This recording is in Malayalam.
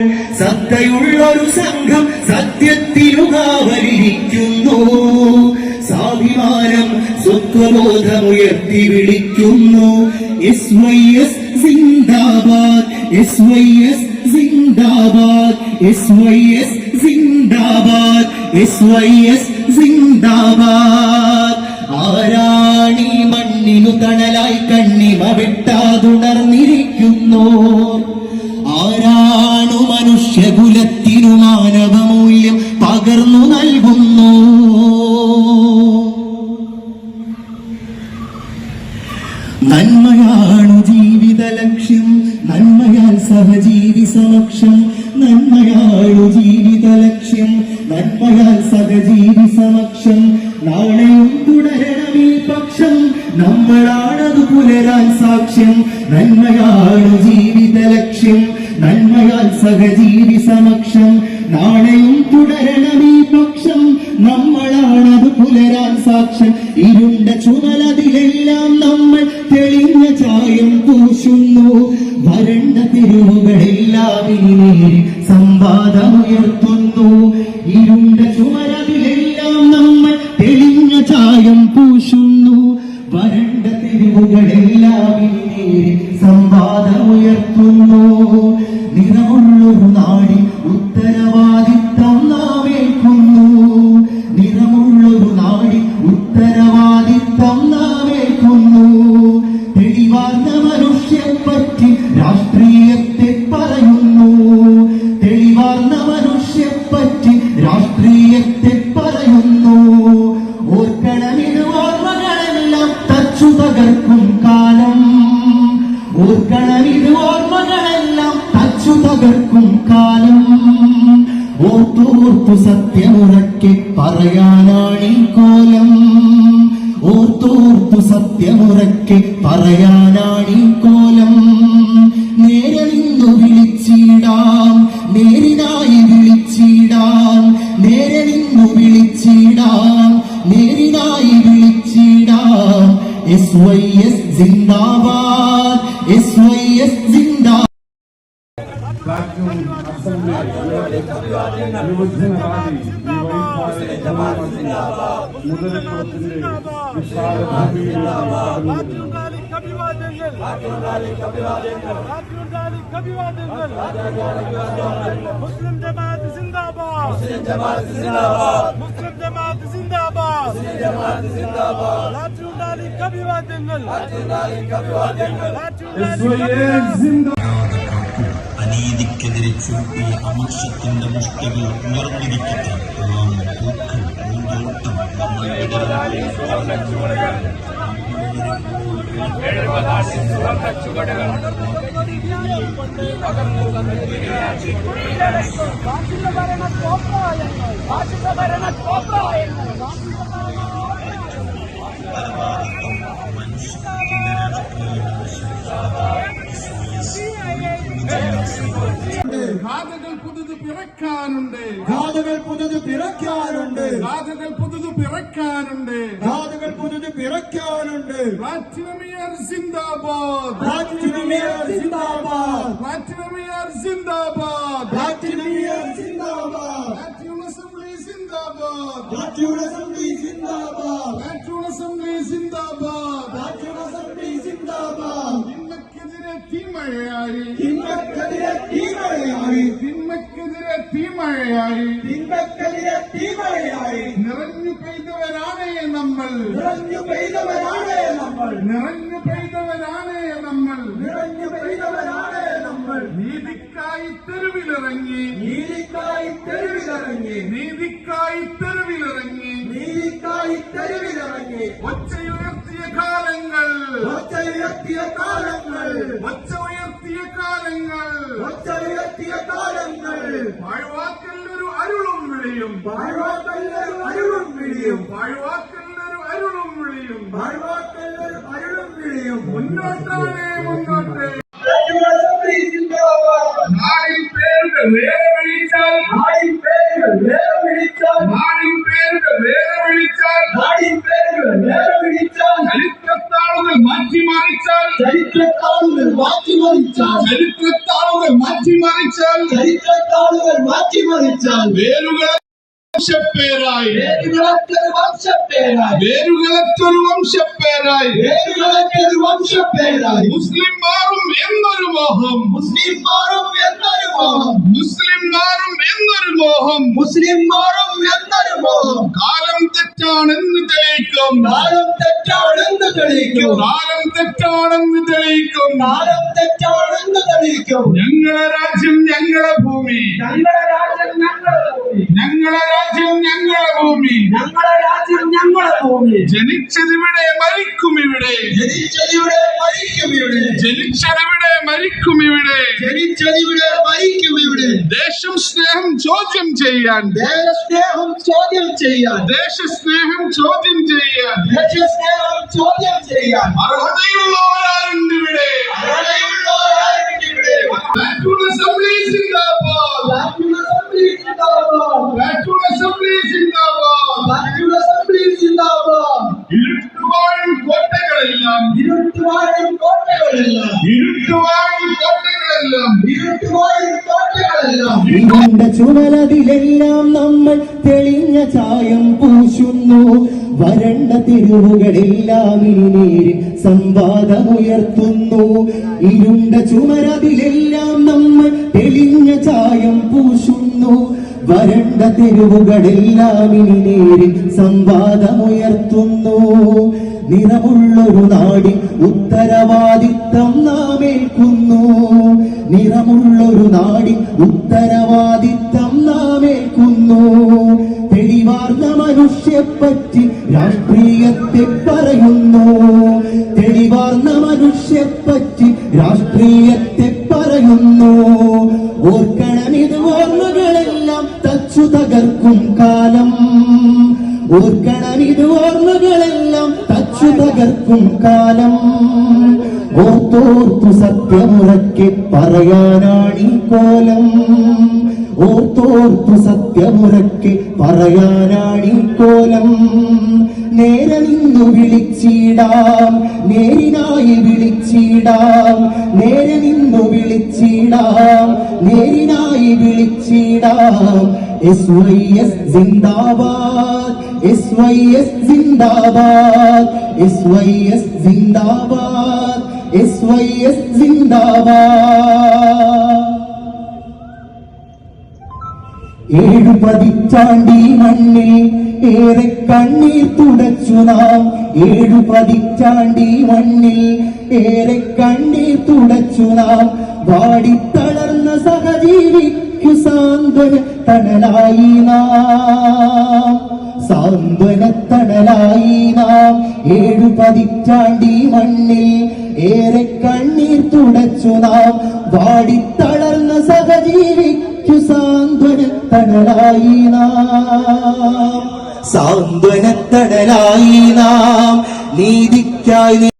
സത്തയുള്ളൊരു സംഘം സത്യത്തിനു കാവലിരിക്കുന്നു സ്വാഭിമാനം സ്വത്വബോധമുയർത്തി വിളിക്കുന്നു. സിന്ദാബാദ് സിന്ദാബാദ് സിന്ദാബാദ് സിന്ദാബാദ്. ആരാണി മണ്ണിനു തണലായി കണ്ണിമ വെട്ടാതുണർന്നിരിക്കുന്നു. മനുഷ്യകുലത്തിനു മാനവമൂല്യം പകർന്നു നൽകുന്നു. നന്മയാണു ജീവിത ലക്ഷ്യം നന്മയാൽ സഹജീവി സമക്ഷം. നന്മയാണു ജീവിത ലക്ഷ്യം നന്മയാൽ സഹജീവി സമക്ഷം. നാളെയും തുടരണം ഈ പക്ഷം നമ്മളാണത് പുലരാൻ സാക്ഷ്യം. നന്മയാണു ജീവിത ലക്ഷ്യം നന്മയാൽ സഹജീവി സമക്ഷം. നാളെയും തുടരണം ഈ പക്ഷം. നമ്മളാണത് പുലരാൻ സാക്ഷൻ ഇരുണ്ട ചുമലതിലെല്ലാം നമ്മൾ തെളിഞ്ഞ ചായം പൂശുന്നു. വരണ്ട തെരുവുകളെല്ലാം ഇനി സംവാദമുയർത്തുന്നു. ഇരുണ്ട ചുമലതിലെല്ലാം നമ്മൾ തെളിഞ്ഞ ചായം പൂശുന്നു. വരണ്ട തെരുവുകളെല്ലാം ഇനി സംവാദമുയർത്തുന്നു. ഉത്തരവാദിത്തം നാമേൽക്കുന്നു. തെളിവാർന്ന മനുഷ്യൻ പറ്റി രാഷ്ട്രീയത്തെ പറയുന്നു. തെളിവാർന്ന മനുഷ്യൻ പറ്റി രാഷ്ട്രീയത്തെ പറയുന്നു. ഓർക്കണമിത് ഓർമ്മകളെല്ലാം തച്ചു തകർക്കും കാലം. ഓർക്കണമിത് ഓർമ്മകളെല്ലാം തച്ചു തകർക്കും കാലം. ഓർത്തോർത്തു സത്യമുറക്കെ പറയാനാണീ സത്യമുറക്കെ പറയാനാണീ കോലം. നേരെ നിന്നു വിളിച്ചിടാം നേരിനായി വിളിച്ചിടാം നേരെ നിന്നു വിളിച്ചിടാം നേരിനായി വിളിച്ചിടാം. S Y S zindabad S Y S platoon assembly മുതലക്കുളത്തിന്റെ വിശാല ഭൂമിയിൽ രാത്രിയുണ്ടാലിക്ക് അഭിവാദ്യങ്ങൾ രാത്രിയുണ്ടാലിക്ക് അഭിവാദ്യങ്ങൾ മുസ്ലിം ജമാഅത്ത് സിന്ദാബാദ് മുസ്ലിം ജമാഅത്ത് സിന്ദാബാദ് മുസ്ലിം ജമാഅത്ത് സിന്ദാബാദ് മുസ്ലിം ജമാഅത്ത് സിന്ദാബാദ് രാത്രിയുണ്ടാലിക്ക് അഭിവാദ്യങ്ങൾ രാത്രിയുണ്ടാലിക്ക് അഭിവാദ്യങ്ങൾ ജിന്ദ അനീതിക്കെതിരെ ചൂണ്ടിയ അമർഷത്തിന്റെ മുഷ്ടികൾ ഉയർന്നിരിക്കട്ടെ നാം പൂക്കൾ പൂന്തോട്ടം നമ്മളുടെ മനുഷ്യത്തിന്റെ രാഷ്ട്രീയ ഗാഥകൾ പുതുത് പിറക്കാനുണ്ട്. ഗാഥകൾ പുതുത് പിറക്കാനുണ്ട്. ഗാഥകൾ പുതുത് പിറക്കാനുണ്ട്. ഗാഥകൾ പുതുത് പിറക്കാനുണ്ട്. പ്ലാറ്റിനമിയർ സിന്ദാബാദ്. പ്ലാറ്റിനമിയർ സിന്ദാബാദ്. പ്ലാറ്റിനമിയർ സിന്ദാബാദ്. പ്ലാറ്റിനമിയർ സിന്ദാബാദ്. അസംബ്ലി സിന്ദാബാദ്. അസംബ്ലി സിന്ദാബാദ്. അസംബ്ലി സിന്ദാബാദ്. അസംബ്ലി സിന്ദാബാദ്. തീമഴയായി. തീമഴയായി തിന്മക്കെതിരെ തീമഴയായി നിറഞ്ഞു പെയ്തവരാണ് നമ്മൾ. നിറഞ്ഞു പെയ്തവരാണ് നമ്മൾ. നിറഞ്ഞു പെയ്തവരാണ് നമ്മൾ. നിറഞ്ഞു പെയ്തവരാണ് നമ്മൾ. നീതിക്കായി തെരുവിലിറങ്ങി. നീതിക്കായി തെരുവിലിറങ്ങി. നീതിക്കായി തെരുവിലിറങ്ങി. നീതിക്കായി തെരുവിലിറങ്ങി. ഒച്ചയുയർത്തിയ കാലങ്ങൾ. ഒച്ചയുയർത്തിയ കാലങ്ങൾ. ഒച്ച ഉയർത്തിയ കാലങ്ങൾ. ഉയർത്തിയ കാലങ്ങൾ. പാഴ്വാക്കല്ലൊരു അരുളും വിളിയും. വാഴ്വാക്കല്ലൊരു അരുളും വിളിയും. പാഴ്വാക്കല്ലൊരു അരുളും വിളിയും. വാഴ്വാക്കല്ലൊരു അരുളും വിളിയും. മുന്നോട്ടാണ് മുന്നോട്ട്. നാടിൻ പേരുടെ വേരുകളൊക്കെ വംശപ്പേരായി. വേരുകളൊരു വംശപ്പേരായി. വേരുകളൊക്കെ വംശപ്പേരായി. മുസ്ലിം മാറും എന്നൊരു മോഹം. മുസ്ലിം മാറും എന്നൊരു മോഹം. മുസ്ലിം മാറും എന്നൊരു മോഹം. മുസ്ലിം മാറും എന്നൊരു മോഹം. കാലം തെറ്റാണെന്ന് തെളിയിക്കും. കാലം തെറ്റാണെന്ന് തെളിയിക്കും. കാലം തെറ്റാണെന്ന് തെളിയിക്കും. കാലം തെറ്റാണെന്ന് തെളിയിക്കും. ഞങ്ങളെ രാജ്യം ഞങ്ങളെ ഭൂമി. ഞങ്ങളുടെ രാജ്യം ഞങ്ങളുടെ ഞങ്ങളെ രാജ്യം ഞങ്ങളെ ഭൂമി. ഞങ്ങളെ രാജ്യം ഞങ്ങളെ ഭൂമി. ജനിച്ചതിവിടെ മരിക്കും ഇവിടെ ജനിച്ചതിവിടെ മരിക്കും ഇവിടെ ജനിച്ചതിവിടെ മരിക്കും ഇവിടെ ജനിച്ചതിവിടെ മരിക്കും ഇവിടെ ദേശം സ്നേഹം ചോദ്യം ചെയ്യാൻ. ദേശസ്നേഹം ചോദ്യം ചെയ്യാൻ. ദേശസ്നേഹം ചോദ്യം ചെയ്യാൻ. ദേശസ്നേഹം ചോദ്യം ചെയ്യാൻ. അർഹതയുള്ളവരാരുണ്ട് ഇവിടെ അർഹതയുള്ളവരാരുണ്ട് ഇവിടെ. Assembly assembly. ഇരുട്ടുവാഴും കോട്ടകളെല്ലാം. ഇരുട്ടുവാഴും കോട്ടകളെല്ലാം. ഇരുട്ടുവാഴും കോട്ടകളെല്ലാം. ഇരുട്ടുവാഴും കോട്ടകളെല്ലാം. ചുമലതിലെല്ലാം നമ്മൾ തെളിഞ്ഞ ചായം പൂശുന്നു. വരണ്ട തെരുവുകളെല്ലാം സംവാദം സംവാദമുയർത്തുന്നു. ഇരുണ്ട ചുമരതിലെല്ലാം നമ്മൾ തെളിഞ്ഞ ചായം പൂശുന്നു. വരണ്ട തെരുവുകളെല്ലാം ഇനി നേരിൽ സംവാദമുയർത്തുന്നു. നിറമുള്ളൊരു നാടി ഉത്തരവാദിത്തം നാം ഏൽക്കുന്നു നിറമുള്ളൊരു നാടി ഉത്തരവാദിത്തം നാം ഏൽക്കുന്നു തെളിവാർന്ന മനുഷ്യപ്പറ്റി രാഷ്ട്രീയത്തെ പറയുന്നു. തെളിവാർന്ന മനുഷ്യപ്പറ്റി രാഷ്ട്രീയത്തെ പറയുന്നു. ഓർക്കണം തകർക്കും കാലം ഓർത്തോർത്തു സത്യമുറക്കെ പറയാനാണീ കോലം. ഓർത്തോർത്തു സത്യമുറക്കെ പറയാനാണീ കോലം. നേരെ നിന്നു വിളിച്ചിടാം നേരിനായി വിളിച്ചിടാം നേരെ നിന്നു വിളിച്ചിടാം നേരിനായി വിളിച്ചിടാം. എസ് വൈ എസ് സിന്ദാബാദ് എസ് വൈ എസ് സിന്ദാബാദ് എസ് വൈ എസ് സിന്ദാബാദ് എസ് വൈ എസ് സിന്ദാബാദ് ഏഴു പതിറ്റാണ്ടി മണ്ണിൽ ഏറെ കണ്ണീർ തുടച്ചു നാം. ഏഴു പതിറ്റാണ്ടി മണ്ണിൽ ഏറെ കണ്ണീർ തുടച്ചു നാം. വാടിത്തളർന്ന സഹജീവിക്കു സാന്ത്വന തണലായി നാം. പതിറ്റാണ്ടി മണ്ണിൽ ഏറെ കണ്ണീർ തുടച്ചു നാം. വാടിത്തളർന്ന സഹജീവിക്കു സാന്ത്വനത്തണലായി നാം. സാന്ത്വനത്തണലായി നാം. നീതിക്കായി